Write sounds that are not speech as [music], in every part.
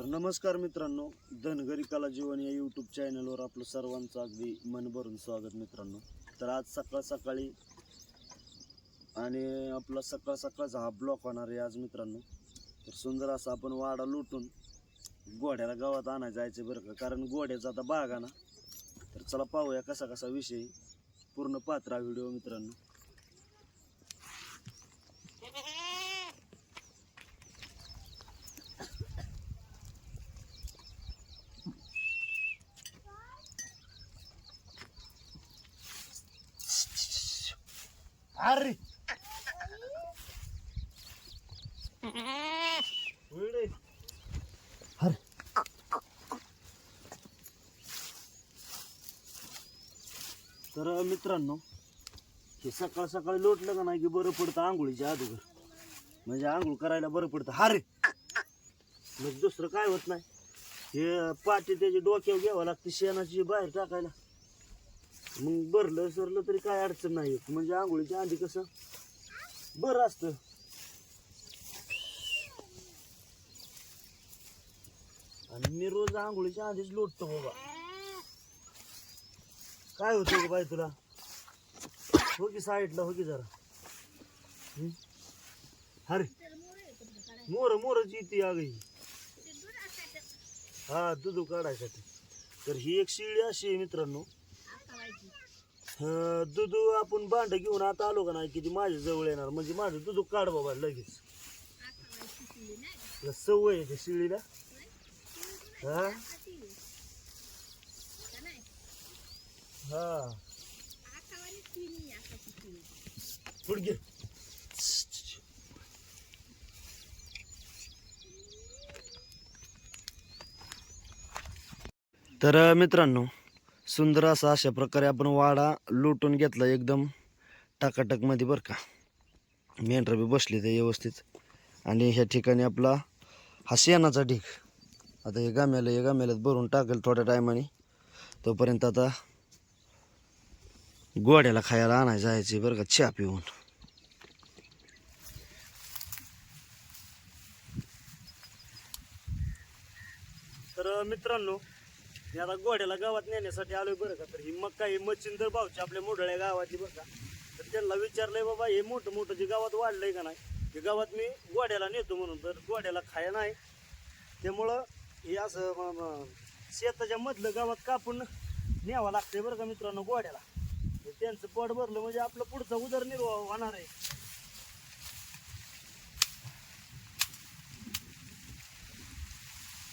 तर नमस्कार मित्रांनो धनगरी कला जीवन या यूट्यूब चॅनलवर आपलं सर्वांचं अगदी मन भरून स्वागत मित्रांनो. तर आज सकाळ सकाळी आणि आपला सकाळ सकाळचा हा ब्लॉक होणार आहे आज मित्रांनो. तर सुंदर असा आपण वाडा लुटून घोड्याला गावात आणायला जायचं बरं का? कारण घोड्याचा आता बाग ना. तर चला पाहूया कसा कसा विषय पूर्ण पात्रा व्हिडिओ मित्रांनो. अरे. अरे. तर मित्रांनो हे सकाळ सकाळी लोटलं का नाही की बरं पडतं आंघोळीच्या अगोदर? म्हणजे आंघोळ करायला बरं पडतं. हारे मग दुसरं काय होत नाही? हे पाटी त्याची डोक्यावर घ्यावं लागते शेणाची बाहेर टाकायला. मग भरलं सरलं तरी काय अडचण नाही. येत. म्हणजे आंघोळीच्या आधी कसं? बरं असतं. आणि मी रोज आंघोळीच्या आधीच लोटतो बाबा. काय होतं बाई तुला? हो की साईडला हो की जरा. अरे मोर मोरच येते अगं ही हा दुधू काढायसाठी. तर ही एक शिळी अशी आहे मित्रांनो. दूध आपण भांड घेऊन आता आलो का नाही? किती माझ्या जवळ येणार. म्हणजे माझं दूध काढ बाबा लगेच. सवय आहे त्या शिळीला? हा? हा. पुढे घे. तर मित्रांनो सुंदर असा अशा प्रकारे आपण वाडा लुटून घेतला एकदम टाकाटकमध्ये बरं का. मेंढरं बी बसले ते व्यवस्थित. आणि ह्या ठिकाणी आपला हा शेणाचा ढीक आता हे गाम्याला हे गाम्याला भरून टाकेल थोड्या टायमाने. तोपर्यंत आता गोड्याला खायला आणायला जायचे बरं का चहा पिऊन. तर मित्रांनो मी आता घोड्याला गावात नेण्यासाठी आलोय बरं का तर ही मक्का ही मच्छिंदर भाऊची आपल्या मोडळ्या गावाची बरं का. तर त्यांना विचारलंय बाबा हे मोठं मोठं जे गावात वाढलंय का नाही हे गावात मी गोड्याला नेतो म्हणून तर गोड्याला खाया नाही. त्यामुळं हे असं शेताच्या मधलं गावात कापून न्यावं लागतंय बरं का मित्रांनो गोड्याला. त्यांचं पोट भरलं म्हणजे आपलं पुढचा उदरनिर्वाह होणार आहे.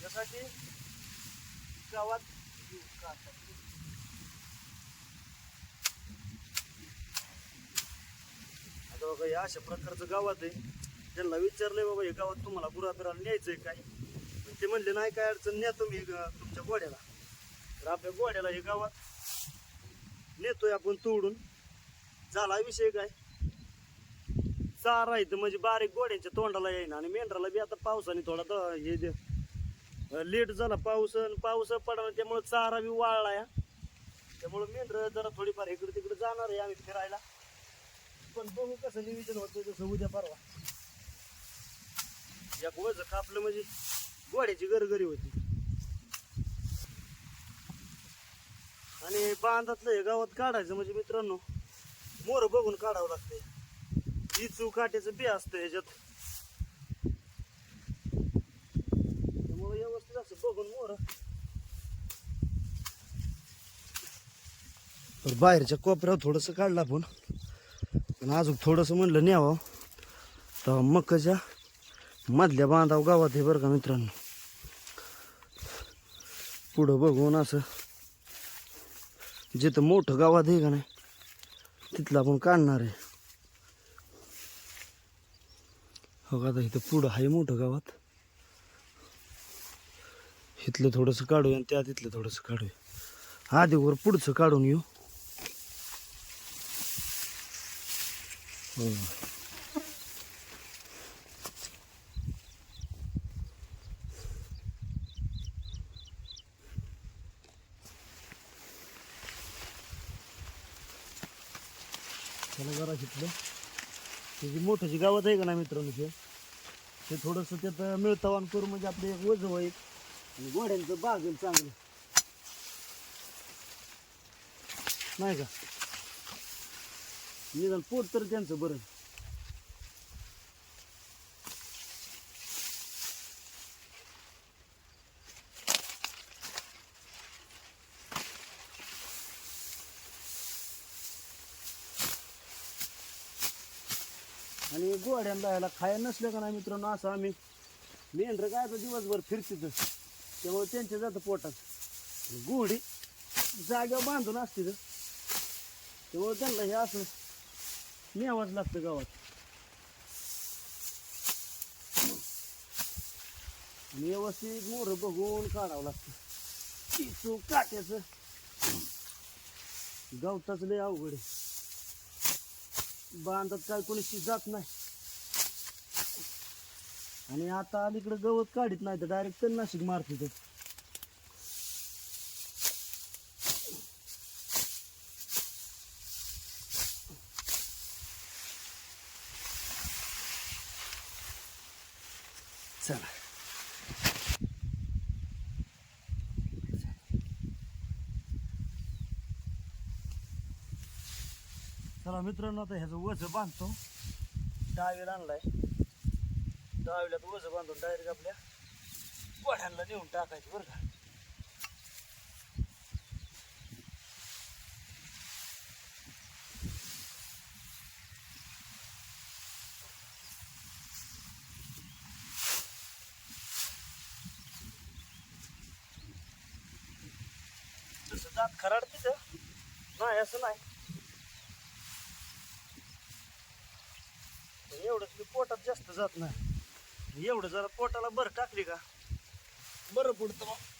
त्यासाठी गावात आता? बघा या अशा प्रकारचं गावात आहे. त्यांना विचारलंय बाबा हे गावात तुम्हाला गुराबिराला न्यायचंय काय? पण ते म्हणले नाही काय अडचण न्या तुम्ही ग- तुमच्या गोड्याला. तर आपल्या गोड्याला हे गावात नेतोय आपण तोडून. झाला विषय काय? चारा इथं म्हणजे बारीक गोड्यांच्या तोंडाला येईन आणि मेंढराला बी आता पावसाने थोडा द- हे दे लेट झाला पाऊस आणि पाऊस पडला त्यामुळं चारा बी वाळला या त्यामुळं मेंढर जरा थोडीफार इकडे तिकडे जाणार आहे आम्ही फिरायला. पण बघू कसं नियोजन होतं तसं उद्या परवा. या वज कापलं म्हणजे गोड्याची गरगरी होती. आणि बांधातलं हे गावात काढायचं म्हणजे मित्रांनो मोर बघून काढावं लागतंय. इचू काट्याचं बी असतं ह्याच्यात त्यामुळे व्यवस्थित असं बघून मोर तर बाहेरच्या कोपऱ्यावर थोडंसं काढलं आपण. पण अजून थोडंसं म्हणलं न्यावं तर मक्काच्या मधल्या बांधाव गावात आहे बरं का मित्रांनो. पुढं बघून असं जिथं मोठं गावात आहे का नाही तिथलं आपण काढणार आहे. हो का आता इथं पुढं आहे मोठं गावात. इथलं थोडंसं काढूया आणि त्या तिथलं थोडंसं काढूया. आधी वर पुढचं काढून येऊ. त्याला जरा शिकलं. ते मोठ्याची गावात आहे का ना मित्रांनो ते ते थोडंसं त्यात मिळतावान करू म्हणजे आपलं एक वज होईल आणि घोड्यांचं बागेल चांगलं. नाही का? निदान पोट तर त्यांचं बरं. आणि गोड्यांना ह्याला खायला नसलं का नाही मित्रांनो असं आम्ही मेंढरं काय दिवसभर फिरतीत. त्यामुळे त्यांच्या जातं पोटात. गोडी जाग्यावर बांधून असते त्यामुळे त्यांना हे असं न्यावंच लागतं गावात. आणि व्यवस्थित मोर बघून काढावं लागतं. चिचू काट्याचं. गवताच लय अवघड आहे. बांधत काय कोणीशी जात नाही. आणि आता अलीकडे गवत काढीत नाही तर डायरेक्ट तणनाशिक मारते चला. चला मित्रांनो आता ह्याचं वज बांधतो. डावीला आणलाय. डावीला वज बांधून डायरेक्ट आपल्या गोठ्यांना नेऊन टाकायचं बरं का जसं दात खराड तिथं? नाही असं नाही. एवढंच की पोटात जास्त जात नाही. एवढं जरा पोटाला बरं टाकली का? बरं पुढतं मग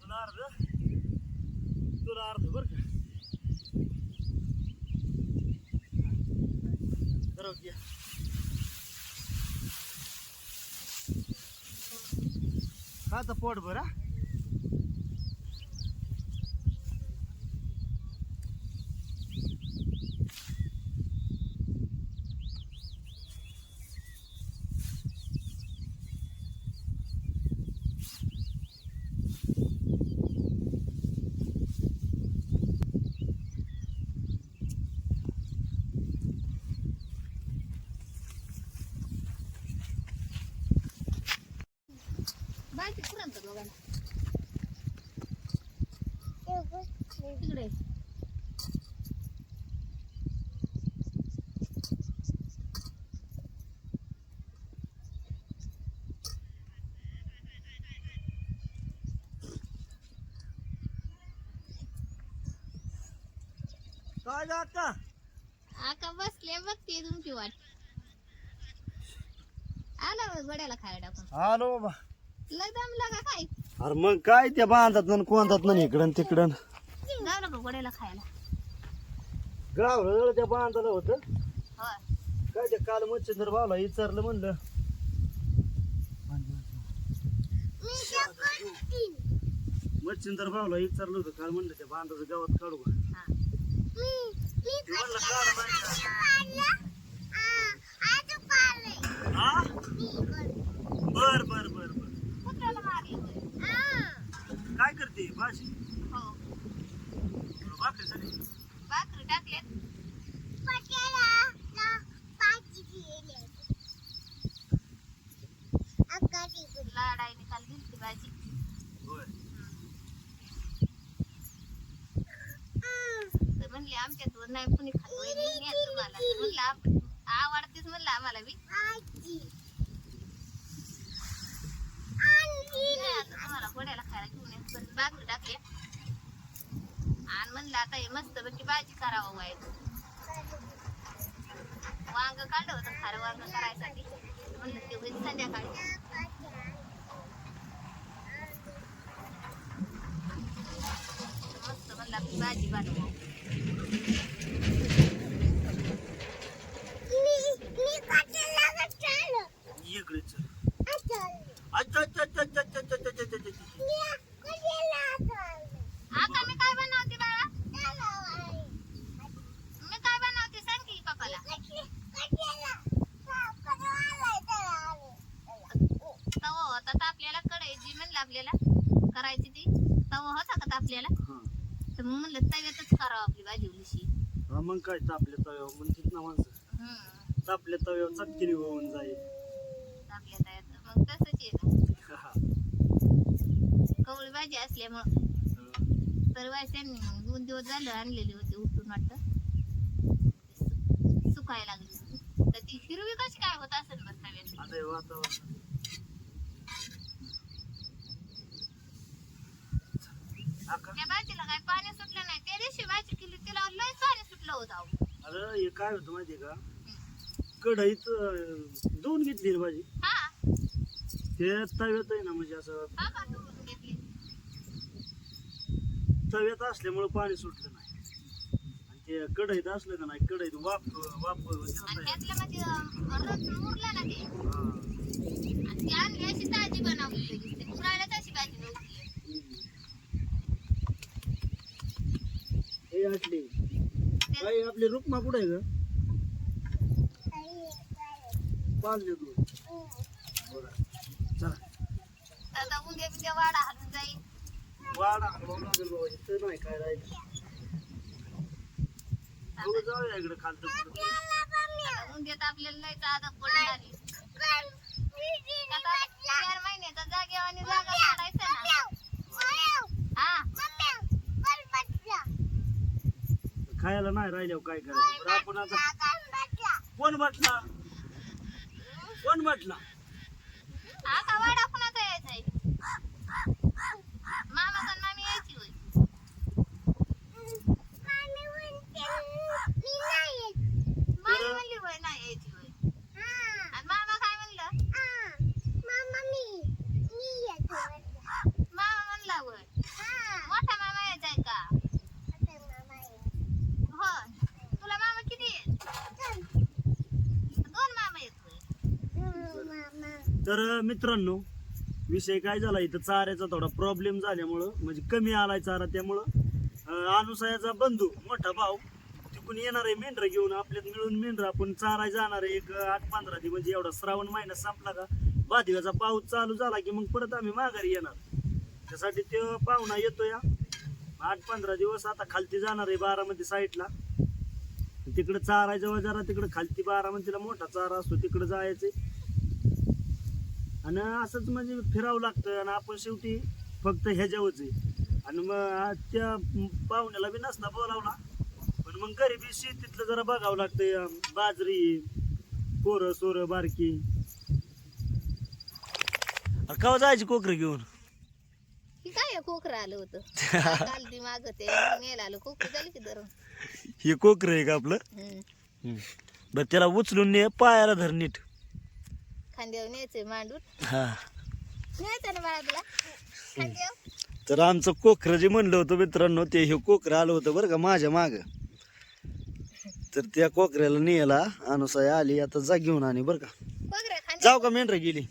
तुला अर्ध तुला अर्ध बर का करो घ्या खाता पोट भरा बाकी पुरणचं दोघांना तिकडे काय आका बसले बघते तुमची वाट. आला बघ गोड्याला खायला टाकून. आलो बाबा. लय दमला का काय? अरे मग काय त्या बांधतात ना कोणतात ना इकडं तिकडं जाऊ नका गोड्याला खायला. गावलं त्या बांधलं होतं. होय. काय ते काल मच्छिंदर भावला विचारलं म्हणलं. मच्छिंदर भावला विचारलं होतं काल म्हणलं त्या बांधाचं गावात काढू का? हा. ते म्हणलं काढ बाई. हा? बर बर बर बर. Bye. टाकल्या आणि म्हणलं आता हे मस्त पैकी भाजी करावं व्हायचं वांग काढलं होतं खारं वांग करायसाठी. म्हणलं ते होईल संध्याकाळी. मस्त म्हणलं आपली भाजी बनवा. इकडे तापल्या तव्यावर चटकिरी होऊन जाईल आपल्या तव्यात मग तसंच आहे ना हा. कवळी भाजी असल्यामुळं तर त्यांनी मग दोन दिवस झालं आणलेली होती उठून वाटतं सुकायला लागली. तर ती हिरवी कशी काय होत असेल बरं तव्यात आता हे वातावरण का? त्या भाजीला काय पाणी सुटलं नाही त्या दिवशी भाजी केली तिला लय पाणी सुटलं होतं अहो. अरे हे काय होतं माहितीये का कढईत धुवून घेतली रे भाजी. हा. ते तव्यात आहे ना म्हणजे असं हा का धुवून घेतली. तव्यात असल्यामुळे पाणी सुटलं नाही. आणि ते कढईत असलं का नाही कढईत होते आणि तयार. त्यातलं म्हणजे अं, रस मुरला ना ते. हा. आणि ती आणली अशी ताजी बनवली लगेच. ते मुरायला तशी भाजी नव्हती हे आपली रुक्मा कुठे आहे ग? बरं. चला. आता उद्या बिद्या वाडा हलून जाईल. वाडा हलवावं लागेल बाबा इथं नाही काय राहिलं. बघू जाऊया इकडे खालतं पुढं. आता उद्यात आपल्याला लय जादा पडून आली आता चार महिन्याचा जागेवर आणि जागा काढायचा ना. हा. खायला नाही राहिल्यावर काय करायचं? आपण आता कोण म्हटला कोण म्हटलं हा का वाडा कुणाचा यायचा आहे मामा तर मामी यायची होय मामी म्हणली होय नाही यायची होय आणि मामा काय म्हणलं मामा म्हणला होय मोठा मामा यायचा आहे का होय तुला मामा किती आहेत दोन मामा आहेत होय तर मित्रांनो विषय काय झाला इथं? चाऱ्याचा थोडा प्रॉब्लेम झाल्यामुळं म्हणजे कमी आलाय चारा त्यामुळं अनुसयाचा बंधू मोठा भाऊ तिकडून येणार आहे मेंढर घेऊन आपल्यात मिळून मेंढर आपण चाराय जाणार आहे. एक आठ पंधरा दिवस म्हणजे एवढा श्रावण महिना संपला का बाधिवाचा पाऊस चालू झाला की मग परत आम्ही माघारी येणार. त्यासाठी तो पाहुणा येतो या आठ पंधरा दिवस आता खालती जाणार आहे बारामती साईडला. तिकडं चारायच्या जरा तिकडं खालती बारामतीला मोठा चारा असतो तिकडं जायचं आणि असंच म्हणजे फिरावं लागतं आणि आपण शेवटी फक्त ह्याच्यावरच आहे. आणि मग आज त्या पाहुण्याला बी नसता बोलावला पण मग गरिबी शेतीतलं जरा बघावं लागतं बाजरी पोरं सोरं बारकी. कवा जायची कोकरी घेऊन? ही काय कोकरं आलं होतं? [laughs] काल ती माग ते नेला आलं कोकरं झाली की धरून. हे कोकर आहे का आपलं? हम्म. बरं त्याला उचलून ने पायाला धर नीट. खांद्यावर न्यायचंय मांडून. हा. न्यायचं ना बाळा तुला? खांद्यावर तर आमचं कोकरं जे म्हणलं होतं मित्रांनो ते हे कोकरं आलं होतं बरं का माझ्या माग. तर त्या कोकऱ्याला नेला अनुसाय आली आता जा घेऊन आणि बरं का. जाऊ का मेंढर गेली?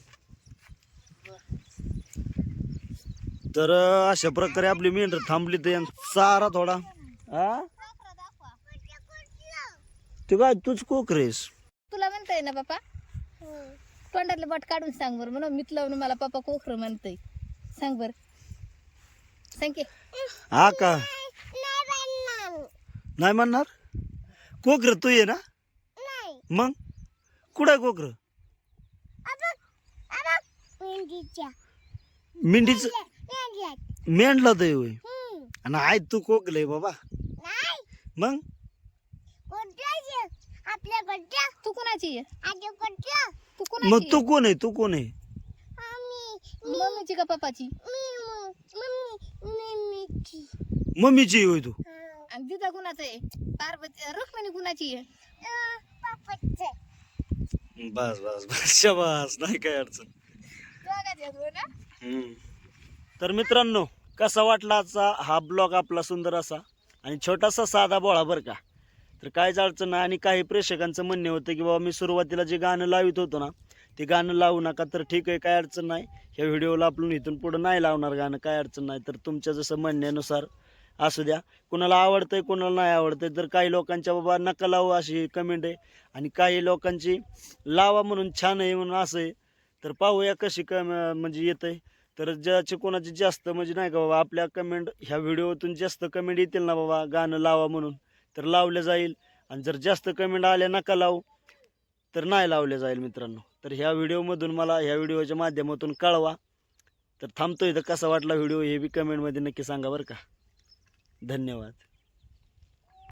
तर अं, अशा प्रकारे आपली मेंढर थांबली तर यांचा चारा थोडा. हा कोकरं दाखवा ते काय तूच कोकरेस तुला म्हणतोय ना पप्पा तोंडातलं बट काढून सांग बरं. म्हणून मितलं मला पप्पा कोकरं म्हणतोय. सांग बर. सांग की. हा का? नाही म्हणणार? कोकर तू ये ना. मग? कुठं आहे कोकर मेंढीच मेंढला तर होय. आणि आहे तू कोकलय बाबा. मग? तू कुणाची आहे तू मग कुणाची तू कोण आहे? तू कोण आहे? मम्मीची का पप्पाची? मम्मीची. होय तू. आणि दिदा कुणाचं आहे? पार्वती रुक्मिणी कुणाची आहे? बस बस बस. शबास. नाही काय अडचण. दोघांची आहेत होय ना? हम्म. तर मित्रांनो कसा वाटला आजचा हा ब्लॉग आपला सुंदर असा? आणि छोटासा साधा बोळा बरं का? तर काहीच अडचण नाही. आणि काही प्रेक्षकांचं म्हणणे होतं की बाबा मी सुरुवातीला जे गाणं लावित होतो ना ते गाणं लावू नका तर ठीक आहे काय अडचण नाही. ह्या व्हिडिओला आपण इथून पुढं नाही लावणार गाणं काय अडचण नाही. तर तुमच्या जसं म्हणण्यानुसार असू द्या कुणाला आवडतंय कुणाला नाही आवडतंय तर काही लोकांच्या बाबा नका लावू अशी कमेंट आहे. आणि काही लोकांची लावा म्हणून छान आहे म्हणून असं आहे. तर पाहूया कशी कम म्हणजे येतंय. तर ज्याचे कोणाचे जास्त म्हणजे नाही का बाबा आपल्या कमेंट ह्या व्हिडिओतून जास्त कमेंट येतील ना बाबा गाणं लावा म्हणून. तर लावलं जाईल. आणि जर जास्त कमेंट आल्या नका लावू. तर नाही लावले जाईल मित्रांनो. तर ह्या व्हिडिओमधून मला ह्या व्हिडिओच्या माध्यमातून कळवा. तर थांबतो तर कसा वाटला व्हिडिओ हे बी कमेंटमध्ये नक्की सांगा बरं का. धन्यवाद.